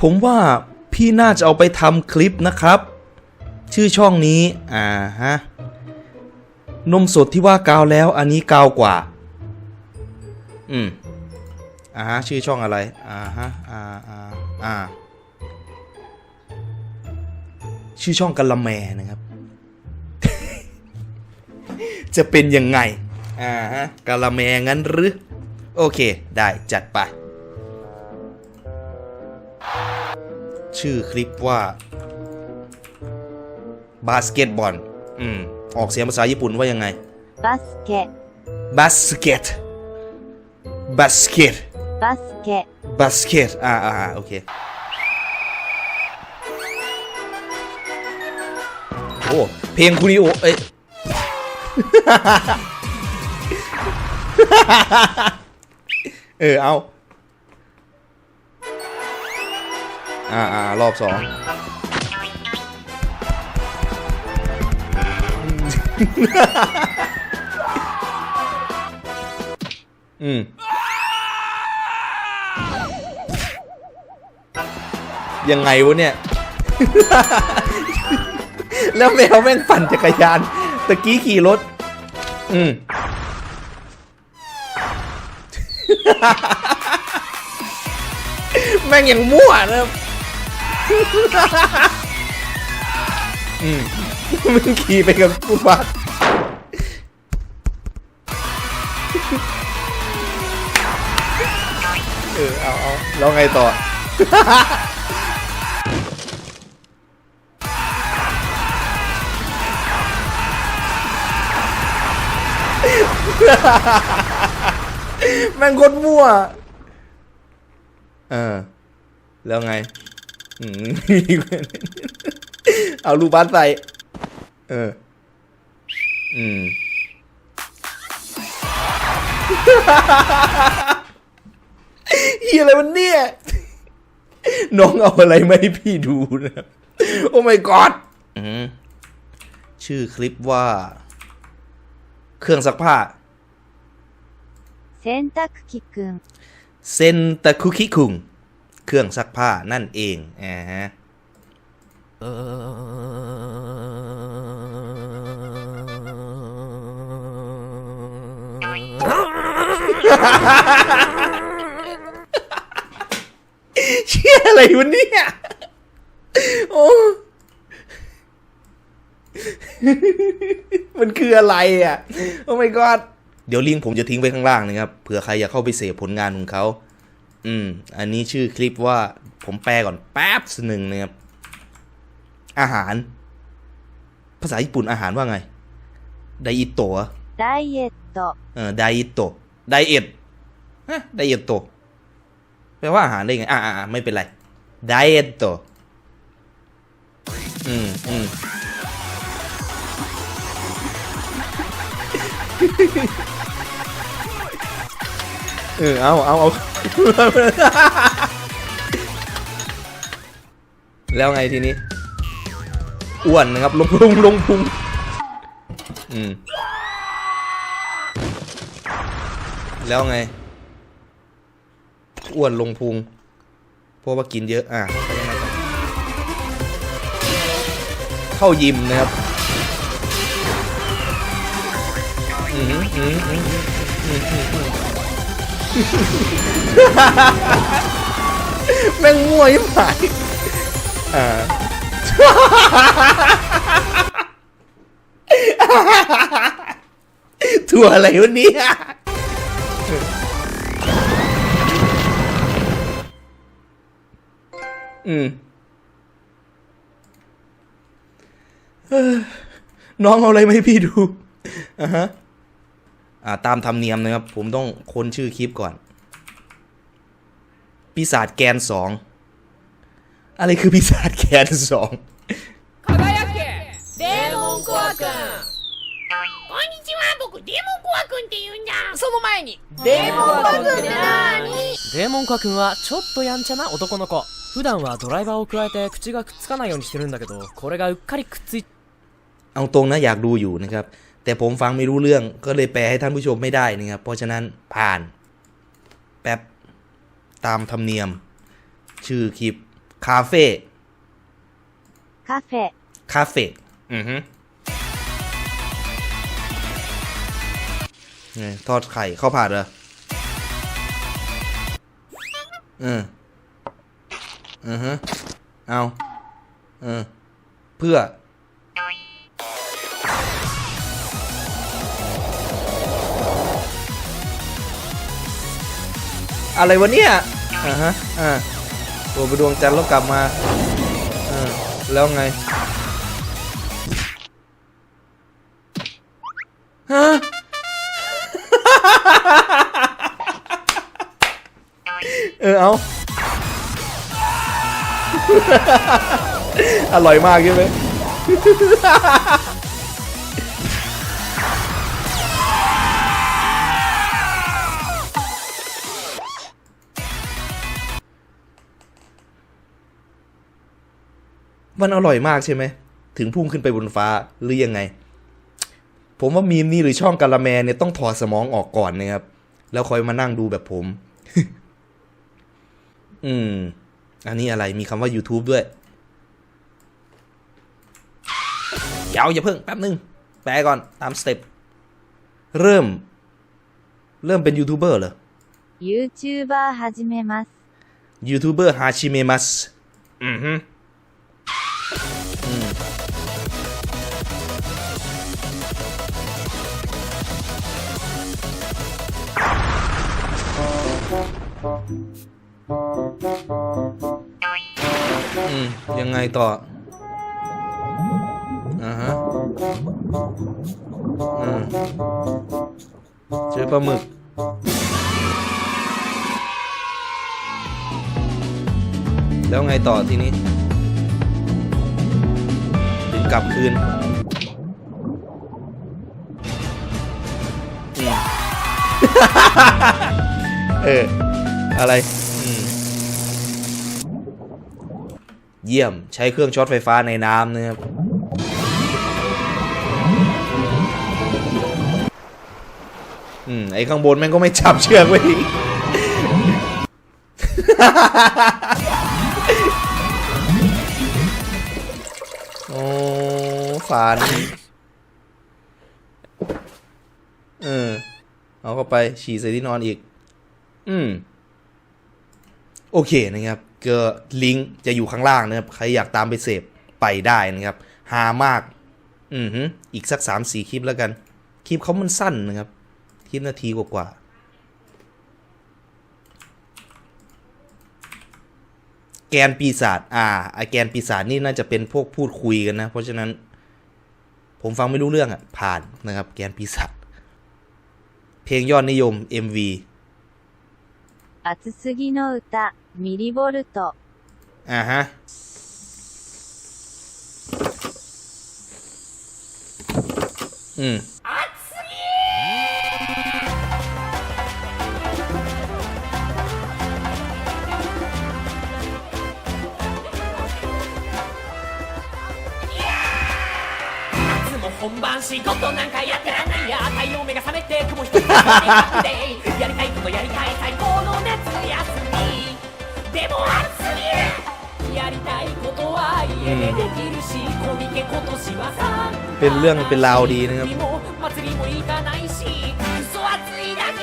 ผมว่าพี่น่าจะเอาไปทำคลิปนะครับ ชื่อช่องนี้ อ่าฮะ นมสดที่ว่ากาวแล้ว อันนี้กาวกว่า อืม อ่าฮะ ชื่อช่องอะไร อ่าฮะ อ่าอ่าอ่า ชื่อช่องกะละแมนะครับ จะเป็นยังไง อ่าฮะกะละแมงั้นหรือ โอเค ได้จัดไป ชื่อคลิปว่าบาสเกตบอลอืมออกเสียงภาษาญี่ปุ่นว่ายังไงบาสเกตบาสเกตบาสเกตบาสเกตบาสเกตอ่าอ่าโอเคโอ้เพลงคุณิโอเอ้ยเออเอา อ่าอ่ารอบสองอืมยังไงวะเนี่ย แล้วแมวแม่งปั่นจักรยาน ตะกี้ขี่รถ อืมแม่งอย่างมั่วนะ อืมมันขี่ไปกับฟุตบาทเออเอาเอาแล้วไงต่อ แม่งโคนมั่ว เออ แล้วไง เอารูป้านใส่ เออ อืม เฮียอะไรมันเนี่ย น้องเอาอะไรมาให้พี่ดูนะโอ้ my god ชื่อคลิปว่า เครื่องซักผ้าเซนตะคุกิคุงเซนตะคุกิคุง เครื่องซักผ้านั่นเองอ่าฮะเชี่ยอะไรวะเนี่ยโอ้มันคืออะไรอะ โอ้ my god เดี๋ยวลิงก์ผมจะทิ้งไว้ข้างล่างนะครับ เผื่อใครอยากเข้าไปเสพผลงานของเขา อืม อันนี้ชื่อคลิปว่าผมแปลก่อนแป๊บสักหนึ่งนะครับ อาหาร ภาษาญี่ปุ่นอาหารว่าไง ไดอิโตะไดเอตโตะเออไดอิโตะไดเอทฮะไดเอตโตแปลว่าอาหารได้ไง อ่าอ่าไม่เป็นไรไดเอตโตอืมอืม เออ เอาเอาเอา แล้วไงทีนี้ อ้วนนะครับ ลงลงลงพุงอืม แล้วไง อ้วนลงพุง เพราะว่ากินเยอะ อะ เข้ายิมนะครับอืมอืมอืมอืมอืม แม่งมั่วยิ่งหายอ่าถั่วอะไรวะเนี่ยอืมเอ้อน้องเอาอะไรมาให้พี่ดูอะฮะ ตามธรรมเนียมนะครับ ผมต้องค้นชื่อคลิปก่อน ปีศาจแกนสอง อะไรคือปีศาจแกนสอง 輝けデーモンコアくんこんにちは、僕、デーモンコア君って言うんだ。その前にデーモンコアくんってなーにデーモンコア君はちょっとやんちゃな男の子普段はドライバーを加えて口がくっつかないようにしてるんだけどこれがうっかりくっつい เอาตรงนะอยากดูอยู่นะครับ แต่ผมฟังไม่รู้เรื่องก็เลยแปลให้ท่านผู้ชมไม่ได้นะครับ เพราะฉะนั้นผ่าน แป๊บ ตามธรรมเนียม ชื่อคลิป คาเฟ่ คาเฟ่ คาเฟ่ อือฮึไงทอดไข่ข้าวผัดเหรอเอออือฮะเอา เออ เพื่อ อะไรวะเนี่ยอ่าฮะอ่าตัวไปดวงจันทร์แล้วกลับมาเออแล้วไงฮะเออเอาอร่อยมากใช่ไหม มันอร่อยมากใช่ไหม ถึงพุ่งขึ้นไปบนฟ้าหรือยังไง ผมว่ามีมนี่หรือช่องกาละแมเนี่ยต้องถอดสมองออกก่อนนะครับ แล้วคอยมานั่งดูแบบผม อืม อันนี้อะไรมีคำว่า YouTube ด้วยเดี๋ยวอย่าเพิ่งแป๊บนึง แปลก่อนตามสเต็ปเริ่ม เริ่มเป็นยูทูบเบอร์เหรอยูทูบเบอร์ฮาจิเมมัสยูทูบเบอร์ฮาจิเมมัสอือฮึ อืม ยังไงต่อ อ่าฮะอืมเจอปลาหมึกแล้วไงต่อทีนี้ กลับคืนอืมเออ อะไรอืมเยี่ยมใช้เครื่องช็อตไฟฟ้าในน้ำนะครับอืมไอ้ข้างบนแม่งก็ไม่จับเชือกไว้ ฝัน เออ เอาเข้าไป ฉี่ใส่ที่นอนอีก อืม โอเคนะครับ ก็ลิงก์จะอยู่ข้างล่างนะครับ ใครอยากตามไปเสพไปได้นะครับ หามาก อือฮึอีกสักสามสี่คลิปแล้วกัน คลิปเขามันสั้นนะครับ คลิปนาทีกว่าๆแกนปีศาจ อ่า ไอแกนปีศาจนี่น่าจะเป็นพวกพูดคุยกันนะ เพราะฉะนั้น ผมฟังไม่รู้เรื่องอะ ผ่านนะครับ แกนปีศาจเพลงยอดนิยม MV อัตสึกิโนอุตะมิริโวลโตอ่าฮะอืม 本番仕事なんかやってらんないや太陽目が覚めて雲一つないでやりたいことやりたい最高の夏休みでも暑すぎるやりたいことは家でできるしコミケ今年はさ เป็นเรื่องเป็นราวดีนะครับ 祭りも祭りも行かないし嘘暑いだけ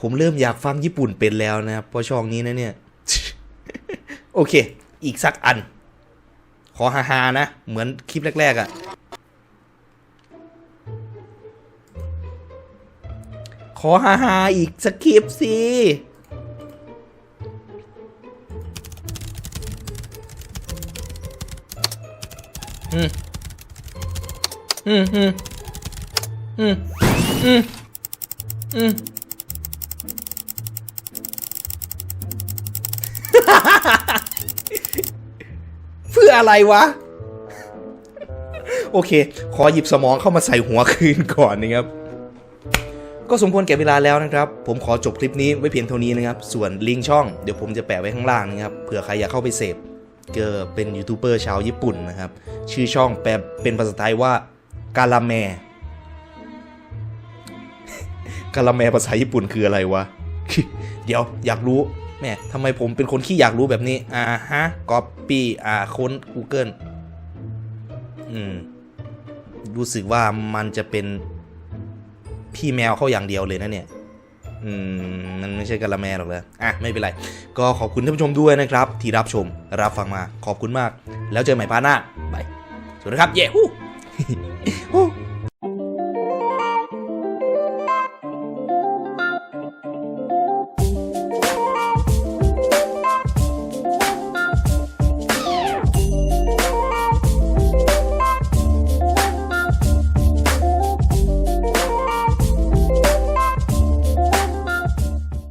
ผมเริ่มอยากฟังญี่ปุ่นเป็นแล้วนะครับ เพราะช่องนี้นะเนี่ย โอเค อีกสักอัน ขอฮาฮาๆนะ เหมือนคลิปแรกๆอะ่ะ ขอฮาฮาๆอีกสักคลิปสิอืมอืมอืมอืมอืมอืม เพื่ออะไรวะ โอเค ขอหยิบสมองเข้ามาใส่หัวคืนก่อนนะครับ ก็สมควรแก่เวลาแล้วนะครับ ผมขอจบคลิปนี้ไว้เพียงเท่านี้นะครับ ส่วนลิงก์ช่องเดี๋ยวผมจะแปะไว้ข้างล่างนะครับ เผื่อใครอยากเข้าไปเสพเกอเป็นยูทูบเบอร์ชาวญี่ปุ่นนะครับ ชื่อช่องแปลเป็นภาษาไทยว่ากาลาแมกาลาแมภาษาญี่ปุ่นคืออะไรวะ เดี๋ยวอยากรู้ แม่ทำไมผมเป็นคนขี้อยากรู้แบบนี้อ่าฮะ copy อ่าค้น Google อืม รู้สึกว่ามันจะเป็นพี่แมวเข้าอย่างเดียวเลยนะเนี่ย อืม มันไม่ใช่กะละแมหรอกเลยอะ ไม่เป็นไร ก็ขอบคุณท่านผู้ชมด้วยนะครับ ที่รับชมรับฟังมาขอบคุณมาก แล้วเจอใหม่พาร์ทหน้าบายสวัสดีครับ เย้ฮู้